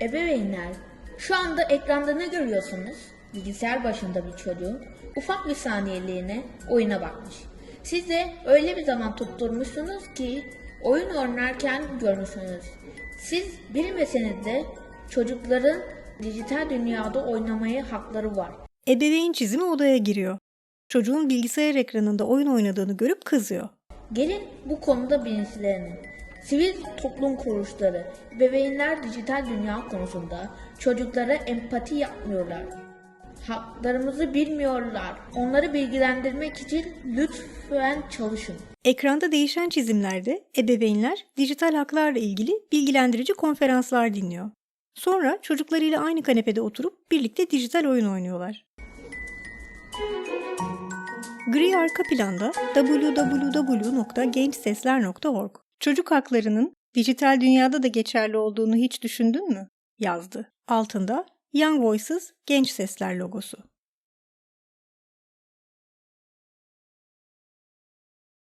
Ebeveynler, şu anda ekranda ne görüyorsunuz? Bilgisayar başında bir çocuğun ufak bir saniyeliğine oyuna bakmış. Siz de öyle bir zaman tutturmuşsunuz ki oyun oynarken görmüşsünüz. Siz bilmeseniz de çocukların dijital dünyada oynamaya hakları var. Ebeveyn çizimi odaya giriyor. Çocuğun bilgisayar ekranında oyun oynadığını görüp kızıyor. Gelin bu konuda bilinçlenin. Sivil toplum kuruluşları, bebeğinler dijital dünya konusunda çocuklara empati yapmıyorlar. Haklarımızı bilmiyorlar. Onları bilgilendirmek için lütfen çalışın. Ekranda değişen çizimlerde ebeveynler dijital haklarla ilgili bilgilendirici konferanslar dinliyor. Sonra çocuklarıyla aynı kanepede oturup birlikte dijital oyun oynuyorlar. Gri arka planda www.gençsesler.org Çocuk haklarının dijital dünyada da geçerli olduğunu hiç düşündün mü? yazdı. Altında Young Voices Genç Sesler logosu.